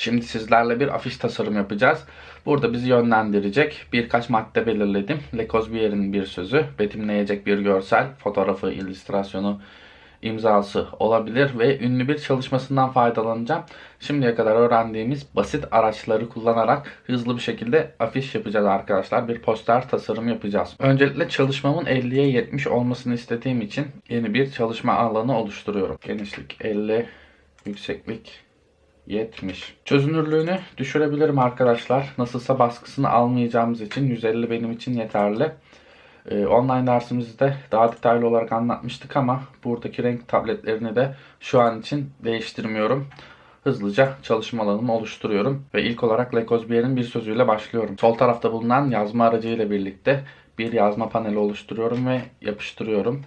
Şimdi sizlerle bir afiş tasarım yapacağız. Burada bizi yönlendirecek birkaç madde belirledim. Le Corbusière'in bir sözü, betimleyecek bir görsel, fotoğrafı, illüstrasyonu, imzası olabilir ve ünlü bir çalışmasından faydalanacağım. Şimdiye kadar öğrendiğimiz basit araçları kullanarak hızlı bir şekilde afiş yapacağız arkadaşlar. Bir poster tasarım yapacağız. Öncelikle çalışmamın 50'ye 70 olmasını istediğim için yeni bir çalışma alanı oluşturuyorum. Genişlik 50, yükseklik 70. Çözünürlüğünü düşürebilirim arkadaşlar. Nasılsa baskısını almayacağımız için 150 benim için yeterli. Ee, online dersimizde daha detaylı olarak anlatmıştık ama buradaki renk tabletlerini de şu an için değiştirmiyorum. Hızlıca çalışma alanımı oluşturuyorum ve ilk olarak Le Corbusière'in bir sözüyle başlıyorum. Sol tarafta bulunan yazma aracıyla birlikte bir yazma paneli oluşturuyorum ve yapıştırıyorum.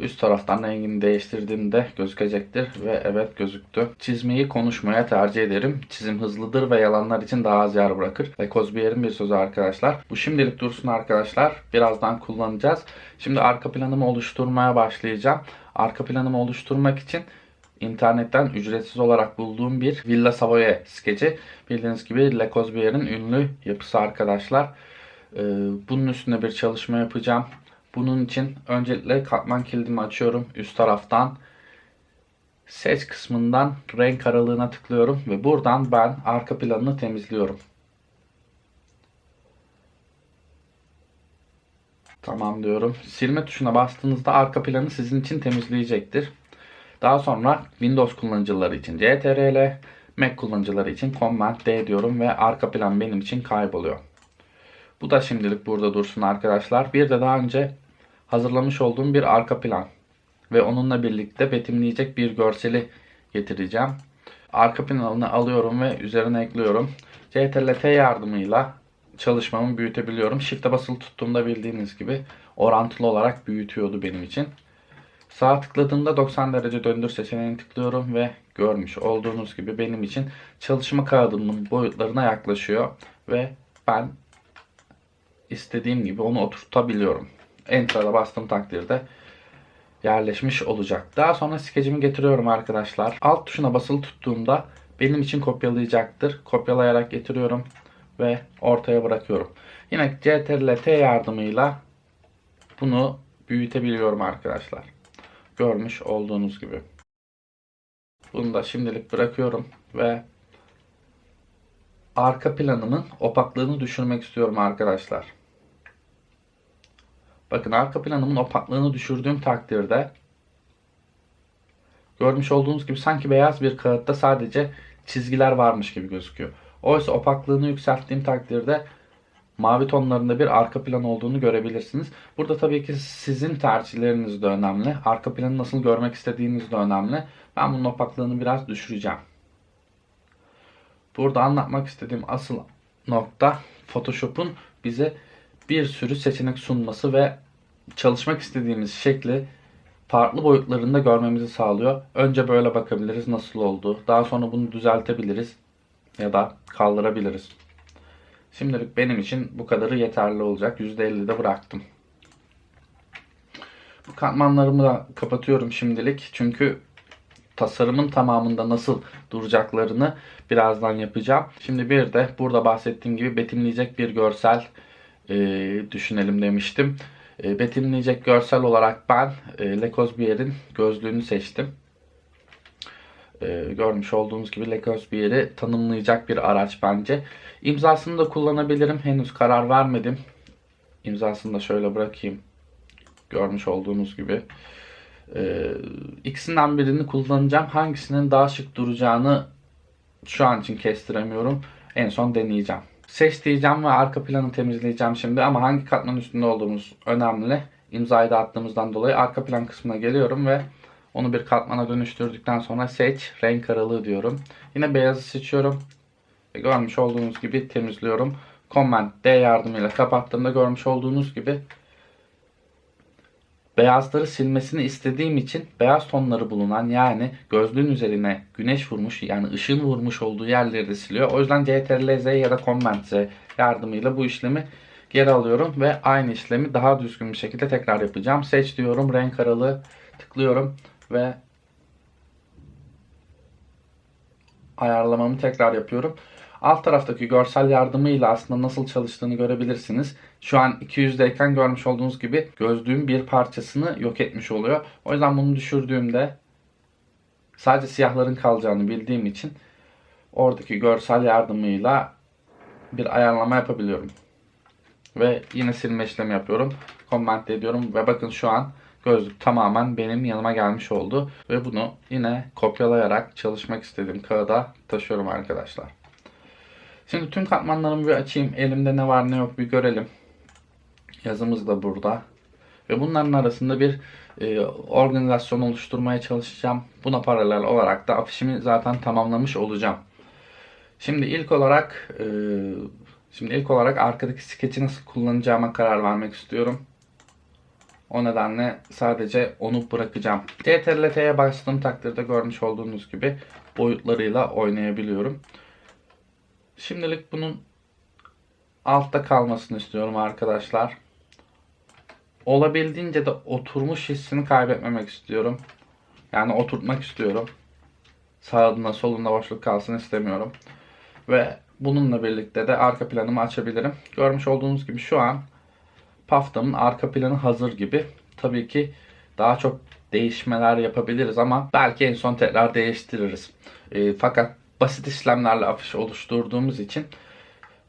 Üst taraftan rengini değiştirdiğimde gözükecektir ve evet gözüktü. Çizmeyi konuşmaya tercih ederim. Çizim hızlıdır ve yalanlar için daha az yer bırakır. Ve Cosbier'in bir sözü arkadaşlar. Bu şimdilik dursun arkadaşlar. Birazdan kullanacağız. Şimdi arka planımı oluşturmaya başlayacağım. Arka planımı oluşturmak için internetten ücretsiz olarak bulduğum bir Villa Savoye skeci. Bildiğiniz gibi Le Corbusière'in ünlü yapısı arkadaşlar. Ee, bunun üstünde bir çalışma yapacağım. Bunun için öncelikle katman kilidimi açıyorum üst taraftan. Seç kısmından renk aralığına tıklıyorum ve buradan ben arka planını temizliyorum. Tamam diyorum. Silme tuşuna bastığınızda arka planı sizin için temizleyecektir. Daha sonra Windows kullanıcıları için CTRL, Mac kullanıcıları için Command D diyorum ve arka plan benim için kayboluyor. Bu da şimdilik burada dursun arkadaşlar. Bir de daha önce hazırlamış olduğum bir arka plan ve onunla birlikte betimleyecek bir görseli getireceğim. Arka planını alıyorum ve üzerine ekliyorum. Ctrl T yardımıyla çalışmamı büyütebiliyorum. Shift'e basılı tuttuğumda bildiğiniz gibi orantılı olarak büyütüyordu benim için. Sağ tıkladığımda 90 derece döndür seçeneğini tıklıyorum ve görmüş olduğunuz gibi benim için çalışma kağıdımın boyutlarına yaklaşıyor ve ben istediğim gibi onu oturtabiliyorum. Enter'a bastığım takdirde yerleşmiş olacak. Daha sonra skecimi getiriyorum arkadaşlar. Alt tuşuna basılı tuttuğumda benim için kopyalayacaktır. Kopyalayarak getiriyorum ve ortaya bırakıyorum. Yine Ctrl T yardımıyla bunu büyütebiliyorum arkadaşlar. Görmüş olduğunuz gibi. Bunu da şimdilik bırakıyorum ve arka planımın opaklığını düşürmek istiyorum arkadaşlar. Bakın arka planımın opaklığını düşürdüğüm takdirde görmüş olduğunuz gibi sanki beyaz bir kağıtta sadece çizgiler varmış gibi gözüküyor. Oysa opaklığını yükselttiğim takdirde mavi tonlarında bir arka plan olduğunu görebilirsiniz. Burada tabii ki sizin tercihleriniz de önemli. Arka planı nasıl görmek istediğiniz de önemli. Ben bunun opaklığını biraz düşüreceğim. Burada anlatmak istediğim asıl nokta Photoshop'un bize bir sürü seçenek sunması ve çalışmak istediğimiz şekli farklı boyutlarında görmemizi sağlıyor. Önce böyle bakabiliriz nasıl oldu. Daha sonra bunu düzeltebiliriz ya da kaldırabiliriz. Şimdilik benim için bu kadarı yeterli olacak. %50'de bıraktım. Bu katmanlarımı da kapatıyorum şimdilik. Çünkü tasarımın tamamında nasıl duracaklarını birazdan yapacağım. Şimdi bir de burada bahsettiğim gibi betimleyecek bir görsel e, düşünelim demiştim. E, betimleyecek görsel olarak ben e, Le Corbusière'in gözlüğünü seçtim. E, görmüş olduğunuz gibi Le Corbusière'i tanımlayacak bir araç bence. İmzasını da kullanabilirim. Henüz karar vermedim. İmzasını da şöyle bırakayım. Görmüş olduğunuz gibi. E, ikisinden birini kullanacağım. Hangisinin daha şık duracağını şu an için kestiremiyorum. En son deneyeceğim. Seç diyeceğim ve arka planı temizleyeceğim şimdi ama hangi katman üstünde olduğumuz önemli. İmzayı da attığımızdan dolayı arka plan kısmına geliyorum ve onu bir katmana dönüştürdükten sonra seç renk aralığı diyorum. Yine beyazı seçiyorum. Ve görmüş olduğunuz gibi temizliyorum. Command D yardımıyla kapattığımda görmüş olduğunuz gibi beyazları silmesini istediğim için beyaz tonları bulunan yani gözlüğün üzerine güneş vurmuş yani ışın vurmuş olduğu yerleri de siliyor. O yüzden CTRL Z ya da Command Z yardımıyla bu işlemi geri alıyorum ve aynı işlemi daha düzgün bir şekilde tekrar yapacağım. Seç diyorum renk aralığı tıklıyorum ve ayarlamamı tekrar yapıyorum. Alt taraftaki görsel yardımıyla aslında nasıl çalıştığını görebilirsiniz. Şu an 200'deyken görmüş olduğunuz gibi gözlüğün bir parçasını yok etmiş oluyor. O yüzden bunu düşürdüğümde sadece siyahların kalacağını bildiğim için oradaki görsel yardımıyla bir ayarlama yapabiliyorum. Ve yine silme işlemi yapıyorum. Comment ediyorum ve bakın şu an gözlük tamamen benim yanıma gelmiş oldu. Ve bunu yine kopyalayarak çalışmak istediğim kağıda taşıyorum arkadaşlar. Şimdi tüm katmanlarımı bir açayım. Elimde ne var ne yok bir görelim. Yazımız da burada. Ve bunların arasında bir e, organizasyon oluşturmaya çalışacağım. Buna paralel olarak da afişimi zaten tamamlamış olacağım. Şimdi ilk olarak e, şimdi ilk olarak arkadaki skeci nasıl kullanacağıma karar vermek istiyorum. O nedenle sadece onu bırakacağım. CTRL-T'ye bastığım takdirde görmüş olduğunuz gibi boyutlarıyla oynayabiliyorum. Şimdilik bunun altta kalmasını istiyorum arkadaşlar. Olabildiğince de oturmuş hissini kaybetmemek istiyorum. Yani oturtmak istiyorum. Sağında solunda boşluk kalsın istemiyorum. Ve bununla birlikte de arka planımı açabilirim. Görmüş olduğunuz gibi şu an Paftamın arka planı hazır gibi. Tabii ki daha çok değişmeler yapabiliriz ama belki en son tekrar değiştiririz. E, fakat basit işlemlerle afiş oluşturduğumuz için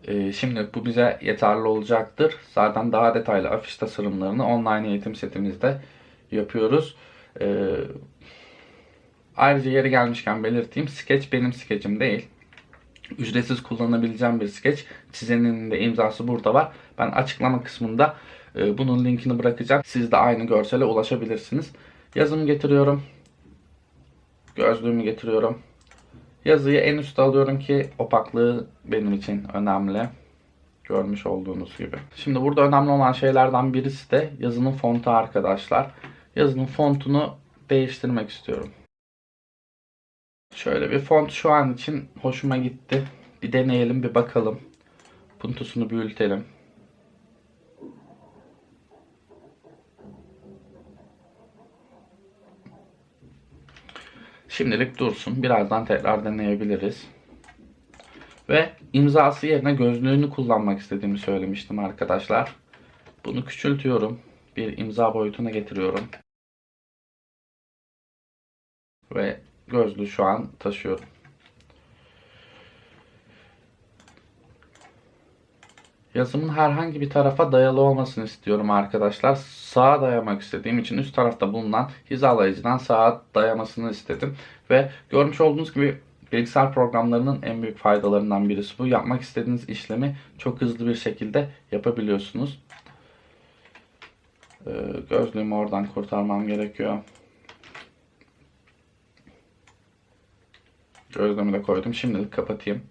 e, şimdi bu bize yeterli olacaktır. Zaten daha detaylı afiş tasarımlarını online eğitim setimizde yapıyoruz. E, ayrıca yeri gelmişken belirteyim. Sketch benim sketchim değil. Ücretsiz kullanabileceğim bir sketch. Çizenin de imzası burada var. Ben açıklama kısmında e, bunun linkini bırakacağım. Siz de aynı görsele ulaşabilirsiniz. Yazımı getiriyorum. Gözlüğümü getiriyorum. Yazıyı en üstte alıyorum ki opaklığı benim için önemli. Görmüş olduğunuz gibi. Şimdi burada önemli olan şeylerden birisi de yazının fontu arkadaşlar. Yazının fontunu değiştirmek istiyorum. Şöyle bir font şu an için hoşuma gitti. Bir deneyelim bir bakalım. Puntusunu büyütelim. Şimdilik dursun. Birazdan tekrar deneyebiliriz. Ve imzası yerine gözlüğünü kullanmak istediğimi söylemiştim arkadaşlar. Bunu küçültüyorum. Bir imza boyutuna getiriyorum. Ve gözlüğü şu an taşıyorum. Yazımın herhangi bir tarafa dayalı olmasını istiyorum arkadaşlar. Sağa dayamak istediğim için üst tarafta bulunan hizalayıcıdan sağa dayamasını istedim. Ve görmüş olduğunuz gibi bilgisayar programlarının en büyük faydalarından birisi bu. Yapmak istediğiniz işlemi çok hızlı bir şekilde yapabiliyorsunuz. Ee, gözlüğümü oradan kurtarmam gerekiyor. Gözlüğümü de koydum. Şimdilik kapatayım.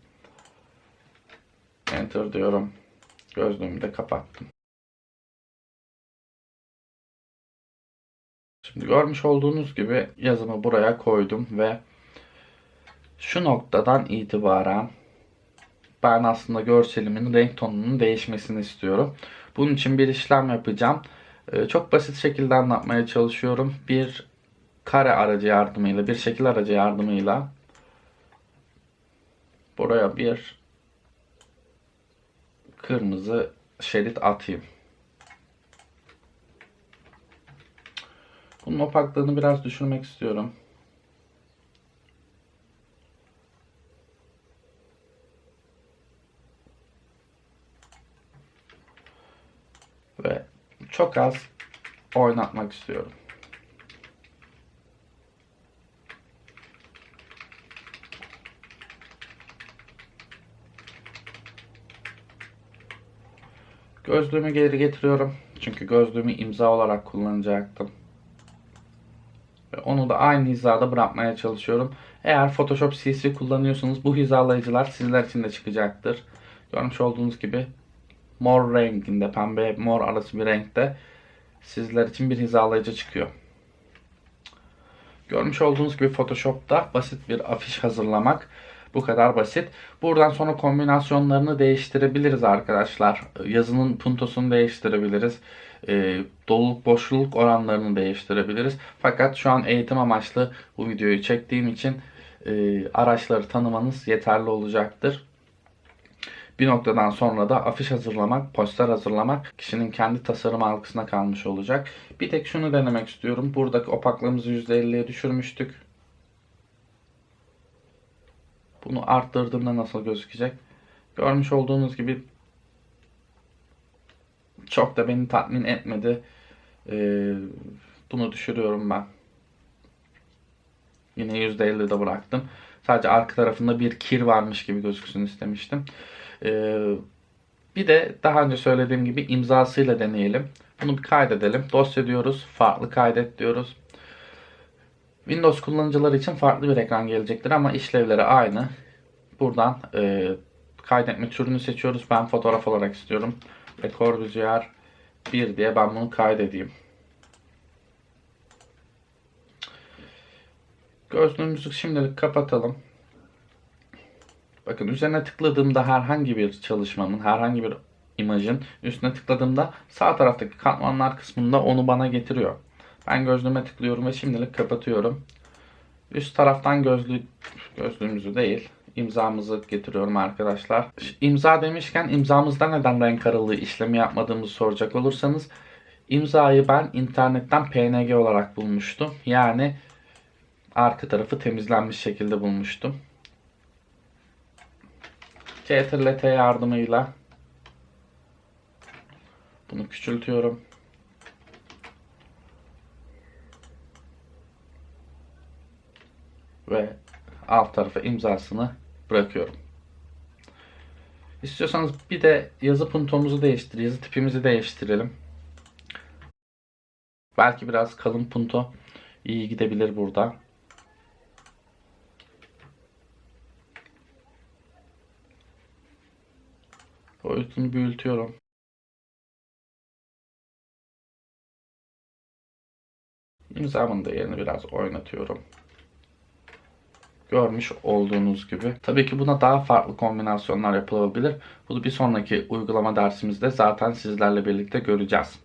Enter diyorum. Gözlüğümü de kapattım. Şimdi görmüş olduğunuz gibi yazımı buraya koydum ve şu noktadan itibaren ben aslında görselimin renk tonunun değişmesini istiyorum. Bunun için bir işlem yapacağım. Ee, çok basit şekilde anlatmaya çalışıyorum. Bir kare aracı yardımıyla, bir şekil aracı yardımıyla buraya bir kırmızı şerit atayım. Bunun opaklığını biraz düşürmek istiyorum. Ve çok az oynatmak istiyorum. Gözlüğümü geri getiriyorum. Çünkü gözlüğümü imza olarak kullanacaktım. Ve onu da aynı hizada bırakmaya çalışıyorum. Eğer Photoshop CC kullanıyorsanız bu hizalayıcılar sizler için de çıkacaktır. Görmüş olduğunuz gibi mor renginde, pembe mor arası bir renkte sizler için bir hizalayıcı çıkıyor. Görmüş olduğunuz gibi Photoshop'ta basit bir afiş hazırlamak bu kadar basit. Buradan sonra kombinasyonlarını değiştirebiliriz arkadaşlar. Yazının puntosunu değiştirebiliriz. E, doluluk boşluk oranlarını değiştirebiliriz. Fakat şu an eğitim amaçlı bu videoyu çektiğim için e, araçları tanımanız yeterli olacaktır. Bir noktadan sonra da afiş hazırlamak, poster hazırlamak kişinin kendi tasarım algısına kalmış olacak. Bir tek şunu denemek istiyorum. Buradaki opaklığımızı %50'ye düşürmüştük. Bunu arttırdığımda nasıl gözükecek? Görmüş olduğunuz gibi çok da beni tatmin etmedi. Ee, bunu düşürüyorum ben. Yine %50'de bıraktım. Sadece arka tarafında bir kir varmış gibi gözüksün istemiştim. Ee, bir de daha önce söylediğim gibi imzasıyla deneyelim. Bunu bir kaydedelim. Dosya diyoruz. Farklı kaydet diyoruz. Windows kullanıcıları için farklı bir ekran gelecektir ama işlevleri aynı. Buradan e, kaydetme türünü seçiyoruz. Ben fotoğraf olarak istiyorum. Rekor Rüzgar 1 diye ben bunu kaydedeyim. Gözlüğümüzü şimdilik kapatalım. Bakın üzerine tıkladığımda herhangi bir çalışmamın, herhangi bir imajın üstüne tıkladığımda sağ taraftaki katmanlar kısmında onu bana getiriyor. Ben gözlüğüme tıklıyorum ve şimdilik kapatıyorum. Üst taraftan gözlüğü, gözlüğümüzü değil imzamızı getiriyorum arkadaşlar. İmza demişken imzamızda neden renk aralığı işlemi yapmadığımızı soracak olursanız imzayı ben internetten PNG olarak bulmuştum. Yani arka tarafı temizlenmiş şekilde bulmuştum. Ctrl-T yardımıyla bunu küçültüyorum. Ve alt tarafa imzasını bırakıyorum. İstiyorsanız bir de yazı puntomuzu değiştir, yazı tipimizi değiştirelim. Belki biraz kalın punto iyi gidebilir burada. Boyutunu büyütüyorum. İmzamın da yerini biraz oynatıyorum. Görmüş olduğunuz gibi. Tabii ki buna daha farklı kombinasyonlar yapılabilir. Bunu bir sonraki uygulama dersimizde zaten sizlerle birlikte göreceğiz.